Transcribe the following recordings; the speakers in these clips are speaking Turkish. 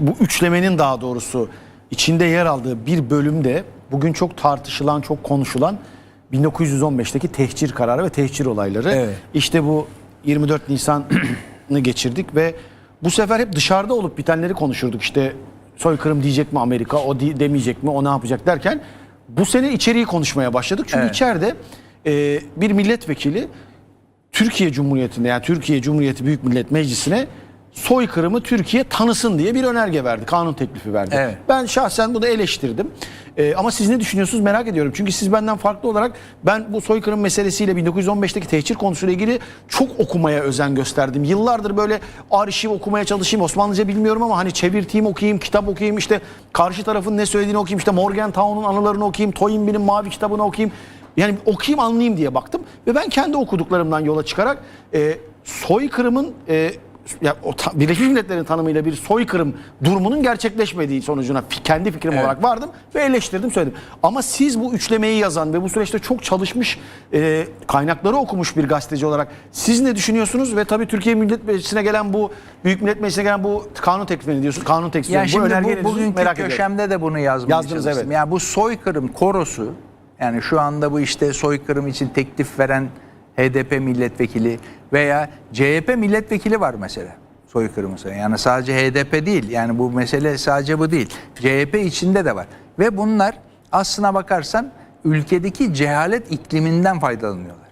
bu üçlemenin daha doğrusu içinde yer aldığı bir bölümde bugün çok tartışılan, çok konuşulan 1915'teki tehcir kararı ve tehcir olayları. Evet. İşte bu 24 Nisan'ı geçirdik ve bu sefer hep dışarıda olup bitenleri konuşurduk. İşte soykırım diyecek mi Amerika, o demeyecek mi, o ne yapacak derken bu sene içeriği konuşmaya başladık. Çünkü Evet. içeride e, bir milletvekili Türkiye Cumhuriyeti'nde yani Türkiye Cumhuriyeti Büyük Millet Meclisi'ne soykırımı Türkiye tanısın diye bir önerge verdi. Kanun teklifi verdi. Evet. Ben şahsen bunu eleştirdim. Ee, ama siz ne düşünüyorsunuz merak ediyorum. Çünkü siz benden farklı olarak ben bu soykırım meselesiyle 1915'teki tehcir konusuyla ilgili çok okumaya özen gösterdim. Yıllardır böyle arşiv okumaya çalışayım. Osmanlıca bilmiyorum ama hani çevirteyim okuyayım, kitap okuyayım, işte karşı tarafın ne söylediğini okuyayım, işte Morgenthau'nun anılarını okuyayım, Toynbee'nin mavi kitabını okuyayım. Yani okuyayım anlayayım diye baktım ve ben kendi okuduklarımdan yola çıkarak e, soykırımın e, ya o ta- Birleşmiş Milletler'in tanımıyla bir soykırım durumunun gerçekleşmediği sonucuna fi- kendi fikrim Evet. olarak vardım ve eleştirdim söyledim. Ama siz bu üçlemeyi yazan ve bu süreçte çok çalışmış e, kaynakları okumuş bir gazeteci olarak siz ne düşünüyorsunuz ve tabii Türkiye Millet Meclisi'ne gelen bu Büyük Millet Meclisi'ne gelen bu kanun teklifini diyorsun kanun teklifi Yani bu şimdi önerge ne bu, diyorsunuz? bugünkü merak ediyorum. köşemde de bunu yazmaya Yazdınız, çalıştım. evet. Yani bu soykırım korosu yani şu anda bu işte soykırım için teklif veren HDP milletvekili veya CHP milletvekili var mesela soykırımı sayın. Yani sadece HDP değil. Yani bu mesele sadece bu değil. CHP içinde de var. Ve bunlar aslına bakarsan ülkedeki cehalet ikliminden faydalanıyorlar.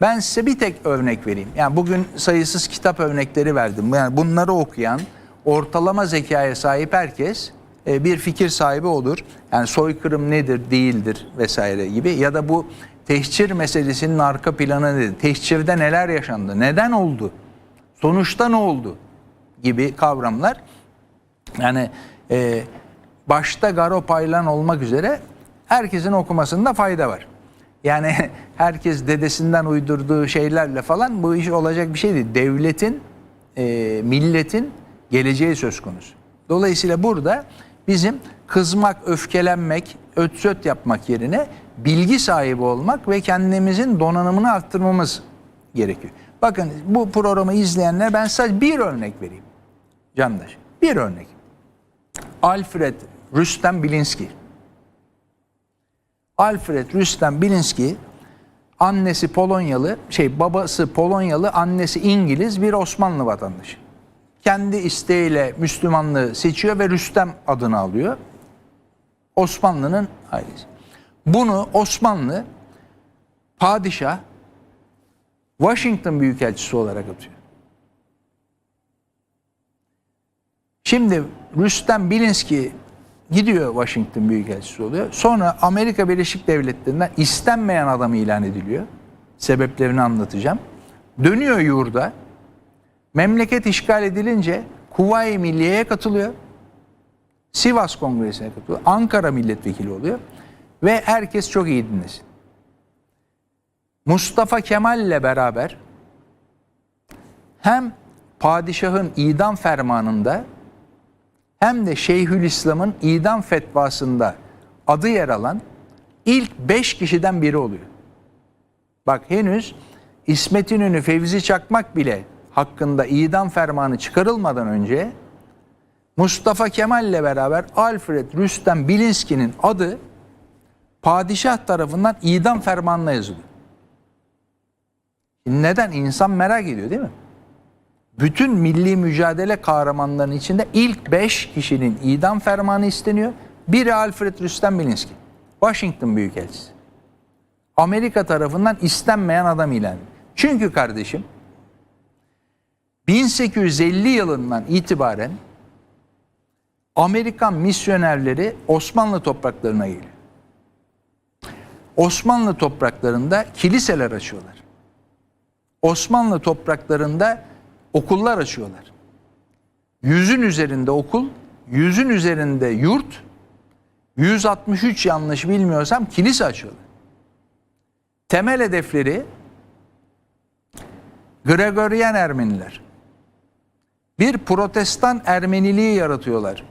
Ben size bir tek örnek vereyim. Yani bugün sayısız kitap örnekleri verdim. Yani bunları okuyan ortalama zekaya sahip herkes e, bir fikir sahibi olur. Yani soykırım nedir, değildir vesaire gibi ya da bu tehcir meselesinin arka planı nedir? Tehcirde neler yaşandı? Neden oldu? Sonuçta ne oldu? gibi kavramlar yani e, başta Garo Paylan olmak üzere herkesin okumasında fayda var. Yani herkes dedesinden uydurduğu şeylerle falan bu iş olacak bir şey değil. Devletin, e, milletin geleceği söz konusu. Dolayısıyla burada bizim kızmak, öfkelenmek, ötsöt yapmak yerine bilgi sahibi olmak ve kendimizin donanımını arttırmamız gerekiyor. Bakın bu programı izleyenler ben sadece bir örnek vereyim. Candaş. Bir örnek. Alfred Rüstem Bilinski. Alfred Rüstem Bilinski annesi Polonyalı, şey babası Polonyalı, annesi İngiliz bir Osmanlı vatandaşı. Kendi isteğiyle Müslümanlığı seçiyor ve Rüstem adını alıyor. Osmanlı'nın ailesi. Bunu Osmanlı padişah Washington Büyükelçisi olarak atıyor. Şimdi Rüstem Bilinski gidiyor Washington Büyükelçisi oluyor. Sonra Amerika Birleşik Devletleri'nden istenmeyen adam ilan ediliyor. Sebeplerini anlatacağım. Dönüyor yurda. Memleket işgal edilince Kuvayi Milliye'ye katılıyor. Sivas Kongresi'ne katılıyor. Ankara milletvekili oluyor. Ve herkes çok iyi dinlesin. Mustafa Kemal ile beraber hem padişahın idam fermanında hem de Şeyhülislam'ın idam fetvasında adı yer alan ilk beş kişiden biri oluyor. Bak henüz İsmet İnönü, Fevzi Çakmak bile hakkında idam fermanı çıkarılmadan önce Mustafa Kemal ile beraber Alfred Rüstem Bilinski'nin adı padişah tarafından idam fermanına yazılıyor. Neden? İnsan merak ediyor değil mi? Bütün milli mücadele kahramanlarının içinde ilk beş kişinin idam fermanı isteniyor. Biri Alfred Rüstem Bilinski. Washington Büyükelçisi. Amerika tarafından istenmeyen adam ilan. edildi. Çünkü kardeşim 1850 yılından itibaren Amerikan misyonerleri Osmanlı topraklarına geliyor. Osmanlı topraklarında kiliseler açıyorlar. Osmanlı topraklarında okullar açıyorlar. Yüzün üzerinde okul, yüzün üzerinde yurt, 163 yanlış bilmiyorsam kilise açıyorlar. Temel hedefleri Gregorian Ermeniler. Bir protestan Ermeniliği yaratıyorlar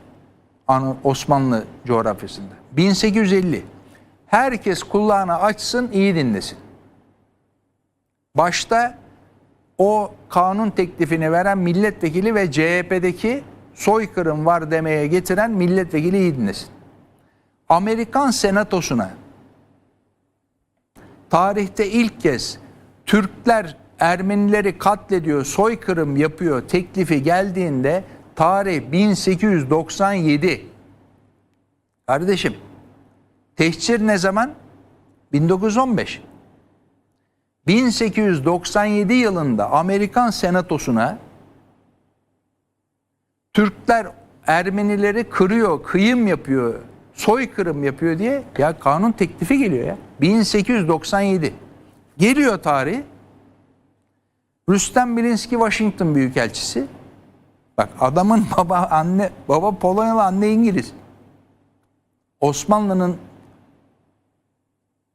Osmanlı coğrafyasında. 1850. Herkes kulağını açsın, iyi dinlesin. Başta o kanun teklifini veren milletvekili ve CHP'deki soykırım var demeye getiren milletvekili iyi dinlesin. Amerikan senatosuna tarihte ilk kez Türkler Ermenileri katlediyor, soykırım yapıyor teklifi geldiğinde tarih 1897. Kardeşim, tehcir ne zaman? 1915. 1897 yılında Amerikan senatosuna Türkler Ermenileri kırıyor, kıyım yapıyor, soykırım yapıyor diye ya kanun teklifi geliyor ya. 1897. Geliyor tarih. Rüstem Bilinski Washington Büyükelçisi. Bak adamın baba anne baba Polonyalı anne İngiliz. Osmanlı'nın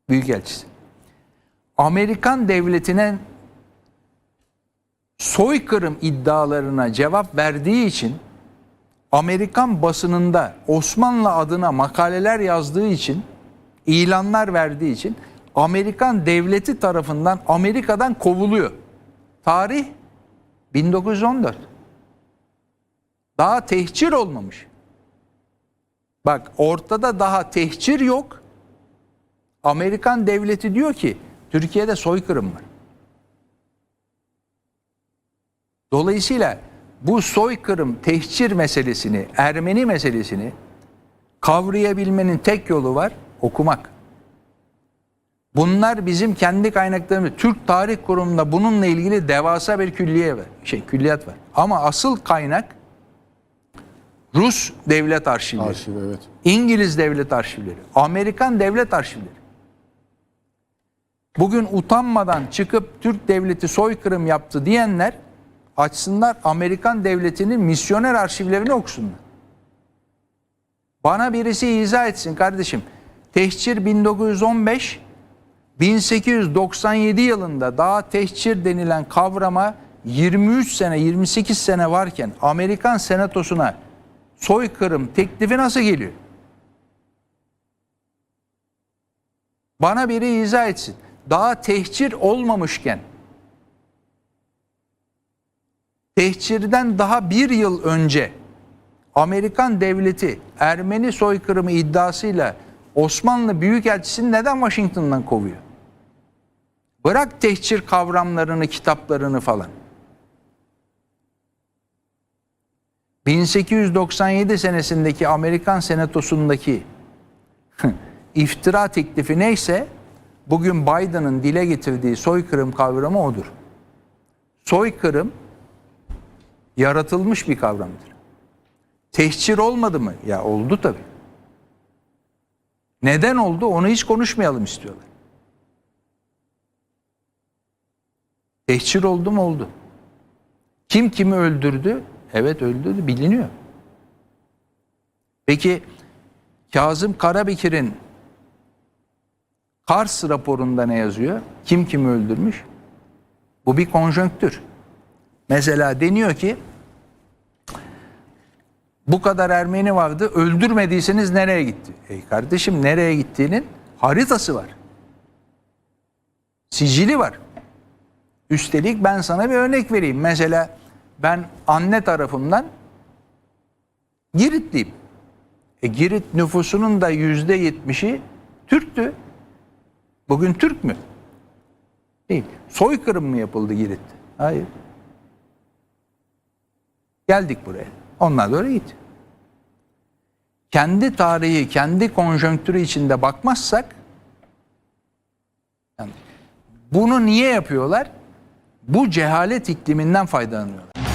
Büyükelçisi. Amerikan devletine soykırım iddialarına cevap verdiği için Amerikan basınında Osmanlı adına makaleler yazdığı için, ilanlar verdiği için Amerikan devleti tarafından Amerika'dan kovuluyor. Tarih 1914. Daha tehcir olmamış. Bak ortada daha tehcir yok. Amerikan devleti diyor ki Türkiye'de soykırım var. Dolayısıyla bu soykırım, tehcir meselesini, Ermeni meselesini kavrayabilmenin tek yolu var, okumak. Bunlar bizim kendi kaynaklarımız. Türk Tarih Kurumu'nda bununla ilgili devasa bir külliye var. Şey, külliyat var. Ama asıl kaynak Rus devlet arşivleri. Arşiv evet. İngiliz devlet arşivleri, Amerikan devlet arşivleri. Bugün utanmadan çıkıp Türk devleti soykırım yaptı diyenler açsınlar Amerikan devletinin misyoner arşivlerini okusunlar. Bana birisi izah etsin kardeşim. Tehcir 1915, 1897 yılında daha tehcir denilen kavrama 23 sene, 28 sene varken Amerikan senatosuna soykırım teklifi nasıl geliyor? Bana biri izah etsin. Daha tehcir olmamışken tehcirden daha bir yıl önce Amerikan devleti Ermeni soykırımı iddiasıyla Osmanlı Büyükelçisini neden Washington'dan kovuyor? Bırak tehcir kavramlarını, kitaplarını falan. 1897 senesindeki Amerikan Senatosu'ndaki iftira teklifi neyse bugün Biden'ın dile getirdiği soykırım kavramı odur. Soykırım yaratılmış bir kavramdır. Tehcir olmadı mı? Ya oldu tabii. Neden oldu? Onu hiç konuşmayalım istiyorlar. Tehcir oldu mu? Oldu. Kim kimi öldürdü? Evet öldürdü. Biliniyor. Peki Kazım Karabekir'in Kars raporunda ne yazıyor? Kim kimi öldürmüş? Bu bir konjonktür. Mesela deniyor ki bu kadar Ermeni vardı öldürmediyseniz nereye gitti? Ey kardeşim nereye gittiğinin haritası var. Sicili var. Üstelik ben sana bir örnek vereyim. Mesela ben anne tarafımdan Giritliyim. E, Girit nüfusunun da yüzde yetmişi Türktü. Bugün Türk mü? Değil. Soykırım mı yapıldı Girit'te? Hayır. Geldik buraya. Onlar da öyle gitti. Kendi tarihi, kendi konjonktürü içinde bakmazsak yani bunu niye yapıyorlar? Bu cehalet ikliminden faydalanıyorlar.